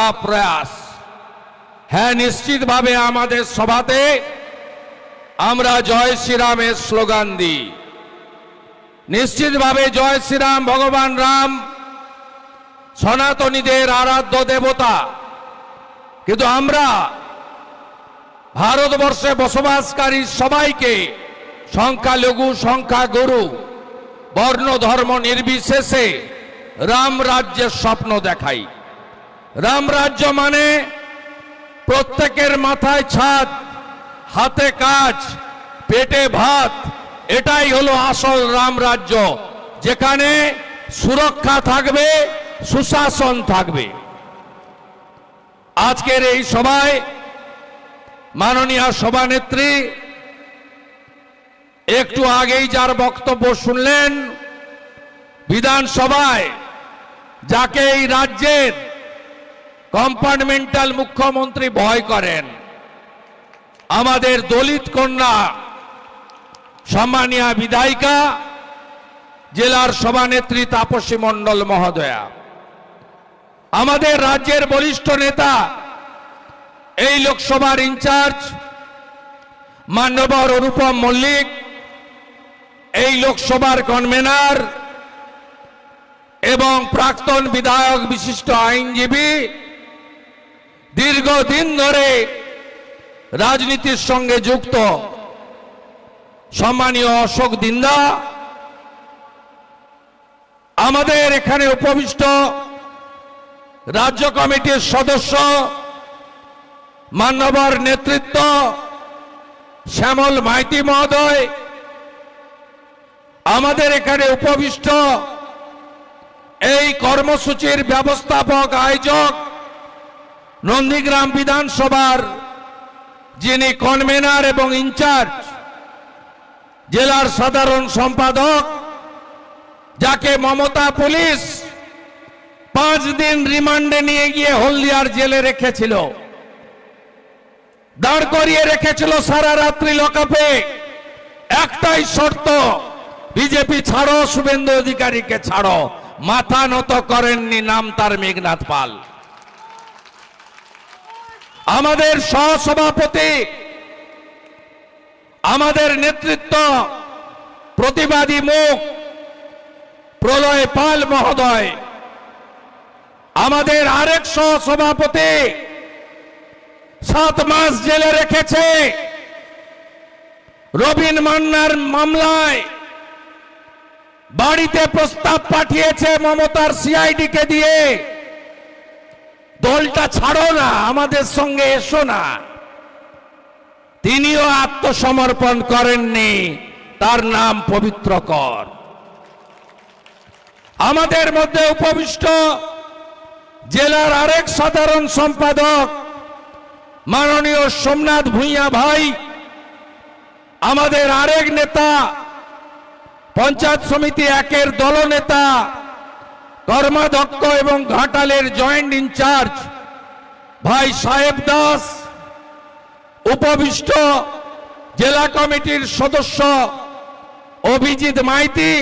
का प्रयास হ্যাঁ নিশ্চিতভাবে আমাদের সভাতে আমরা জয় শ্রীরামের স্লোগান দিই নিশ্চিতভাবে জয় শ্রীরাম ভগবান রাম সনাতনীদের আরাধ্য দেবতা কিন্তু আমরা ভারতবর্ষে বসবাসকারী সবাইকে সংখ্যালঘু সংখ্যাগুরু বর্ণ ধর্ম নির্বিশেষে রাম রাজ্যের স্বপ্ন দেখাই রাম রাজ্য মানে প্রত্যেকের মাথায় ছাদ, হাতে কাজ, পেটে ভাত। এটাই হলো আসল রাম রাজ্য, যেখানে সুরক্ষা থাকবে, সুশাসন থাকবে। আজকের এই সভায় মাননীয় সভানেত্রী একটু আগেই যার বক্তব্য শুনলেন, বিধানসভায়, যাকে এই রাজ্যের কম্পার্টমেন্টাল মুখ্যমন্ত্রী ভয় করেন। আমাদের দলিত কন্যা, সম্মানীয় বিধায়িকা, জেলার সভানেত্রী তাপসী মণ্ডল মহোদয়া। আমাদের রাজ্যের বলিষ্ঠ নেতা, এই লোকসভার ইনচার্জ, মান্যবর অনুপম মল্লিক, এই লোকসভার কনভেনার এবং প্রাক্তন বিধায়ক বিশিষ্ট আইনজীবী দীর্ঘদিন ধরে রাজনীতির সঙ্গে যুক্ত সম্মানীয় অশোক দিন্দা, আমাদের এখানে উপবিষ্ট রাজ্য কমিটির সদস্য, মান্যবর নেতৃত্ব, শ্যামল মাইতি মহোদয়, আমাদের এখানে উপবিষ্ট এই কর্মসূচির ব্যবস্থাপক আয়োজক নন্দীগ্রাম বিধানসভার যিনি কনভেনার এবং ইনচার্জ, জেলার সাধারণ সম্পাদক, যাকে মমতা পুলিশ পাঁচ দিন রিমান্ডে নিয়ে গিয়ে হলদিয়ার জেলে রেখেছিল। দাঁড় করিয়ে রেখেছিল সারা রাত্রি লকাপে একটাই শর্ত, বিজেপি ছাড়ো, শুভেন্দু অধিকারীকে ছাড়ো। মাথা নত করেননি নাম তার মেঘনাথ পাল। আমাদের সহসভাপতি, আমাদের নেতৃত্ব প্রতিবাদী মুখ প্রলয় পাল মহোদয়, আমাদের আরেক সহসভাপতি সাত মাস জেলে রেখেছে রবীন মান্নার মামলায় বাড়িতে প্রস্তাব পাঠিয়েছে মমতার সিআইডিকে দিয়ে। দলটা ছাড়ো না, আমাদের সঙ্গে এসো না। তিনিও আত্মসমর্পণ করেননি, তার নাম পবিত্র কর। আমাদের মধ্যে উপবিষ্ট জেলার আরেক সাধারণ সম্পাদক, মাননীয় সোমনাথ ভূঁইয়া ভাই, আমাদের আরেক নেতা, পঞ্চায়েত সমিতি একের দলনেতা কর্মাধ্যক্ষ এবং ঘাটালের জয়েন্ট ইনচার্জ ভাই সাহেব দাস উপবিষ্ট জেলা কমিটির সদস্য অভিজিৎ মাইতি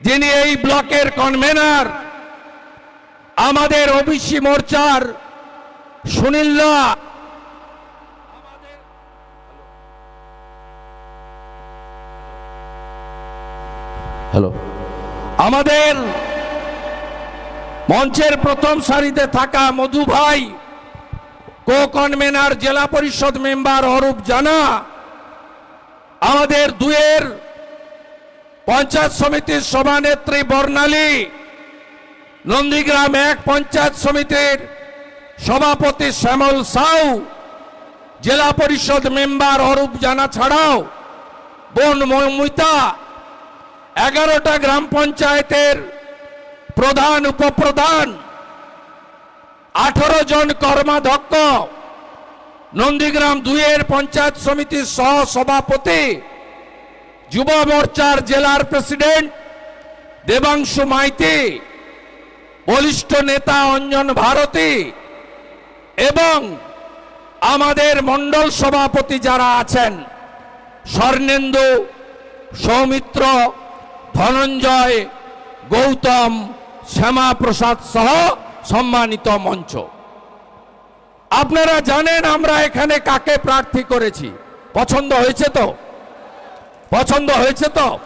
যিনি এই ব্লকের কনভেনার আমাদের ওবিসি মোর্চার সুনীল্লা হ্যালো আমাদের মঞ্চের প্রথম সারিতে থাকা মধু ভাই কো কনভেনার জেলা পরিষদ মেম্বার অরূপ জানা, আমাদের দুয়ের পঞ্চায়েত সমিতির সভানেত্রী বর্ণালী, নন্দীগ্রাম এক পঞ্চায়েত সমিতির সভাপতি শ্যামল সাউ, জেলা পরিষদ মেম্বার অরূপ জানা ছাড়াও বোন মমিতা, এগারোটা গ্রাম পঞ্চায়েতের প্রধান, উপপ্রধান। আঠারো জন কর্মাধ্যক্ষ। নন্দীগ্রাম দুইয়ের পঞ্চায়েত সমিতির সহ সভাপতি যুব মোর্চার জেলার প্রেসিডেন্ট দেবাংশু মাইতি, বলিষ্ঠ নেতা অঞ্জন ভারতী এবং আমাদের মণ্ডল সভাপতি যারা আছেন, স্বর্ণেন্দু, সৌমিত্র, ধনঞ্জয়, গৌতম শ্যামা প্রসাদ সহ সম্মানিত মঞ্চ। আপনারা জানেন আমরা এখানে কাকে প্রার্থী করেছি? পছন্দ হয়েছে তো? পছন্দ হয়েছে তো?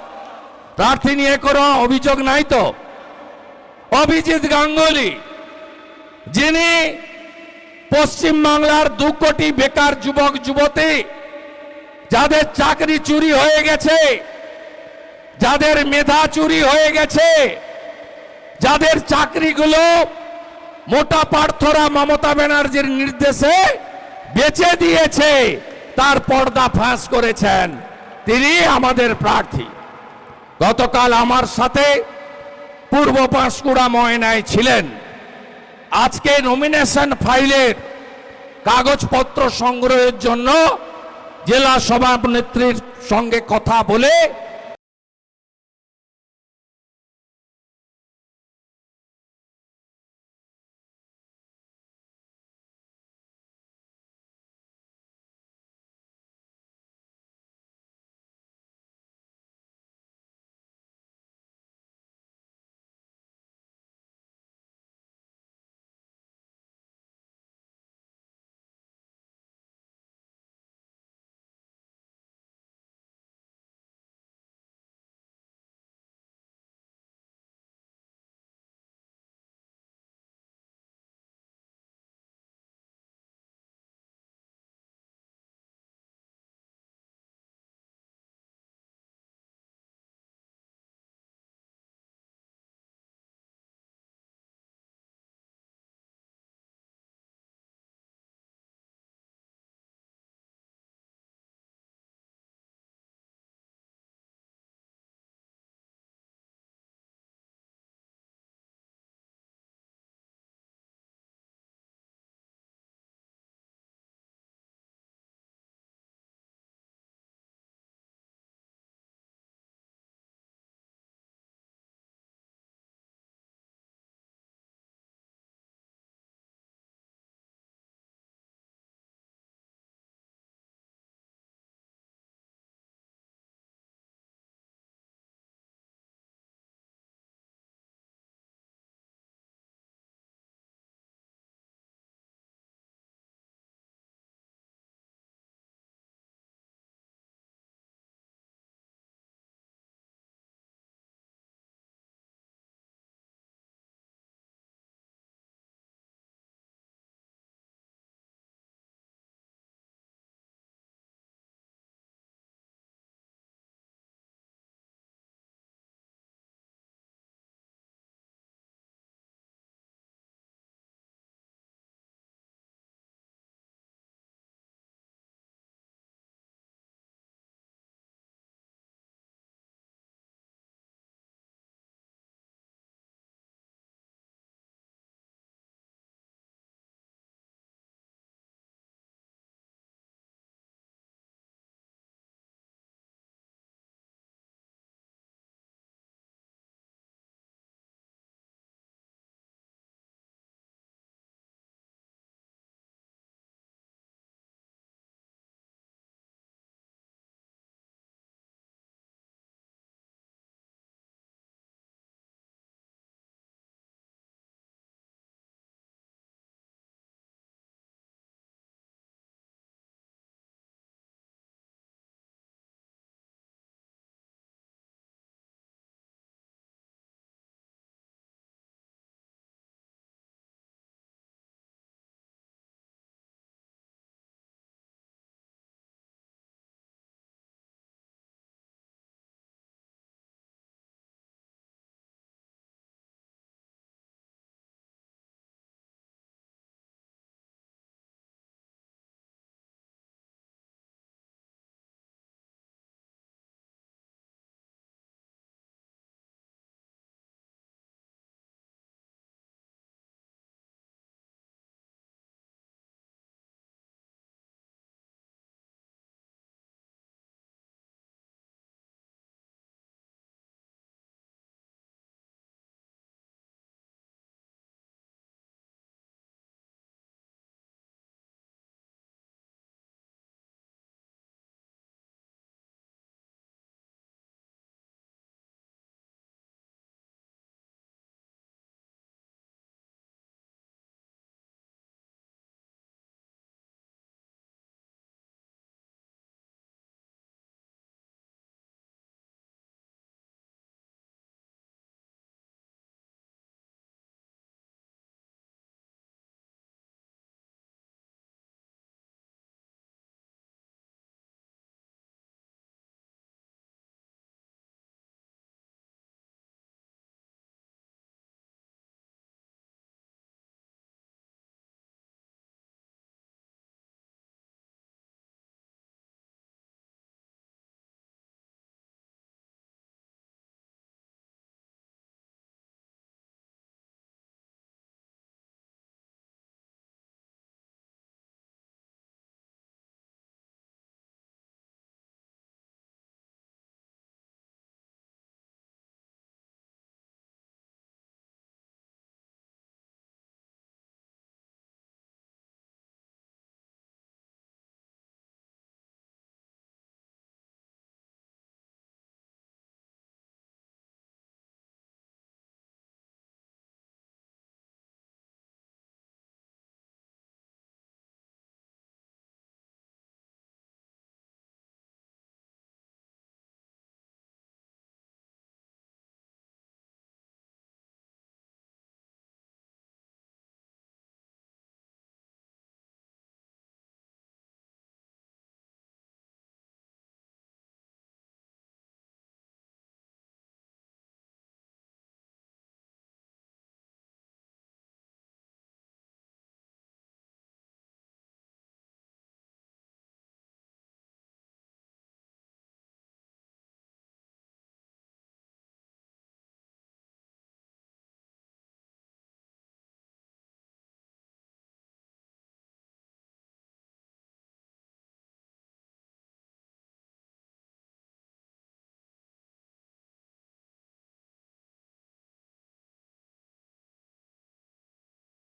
প্রার্থী নিয়ে কোনো অভিযোগ নাই তো? অভিজিৎ গাঙ্গুলি, যিনি পশ্চিম বাংলার দু কোটি বেকার যুবক, যুবতী, যাদের চাকরি চুরি হয়ে গেছে, যাদের মেধা চুরি হয়ে গেছে যাদের চাকরিগুলো মোটা পার্থরা মমতা ব্যানার্জির নির্দেশে বেচে দিয়েছে, তার পর্দা ফাঁস করেছেন তিনি আমাদের প্রার্থী। গতকাল আমার সাথে পূর্ব পাঁশকুড়া ময়নায় ছিলেন। আজকে নমিনেশন ফাইলের কাগজপত্র সংগ্রহের জন্য জেলা সভানেত্রীর সঙ্গে কথা বলে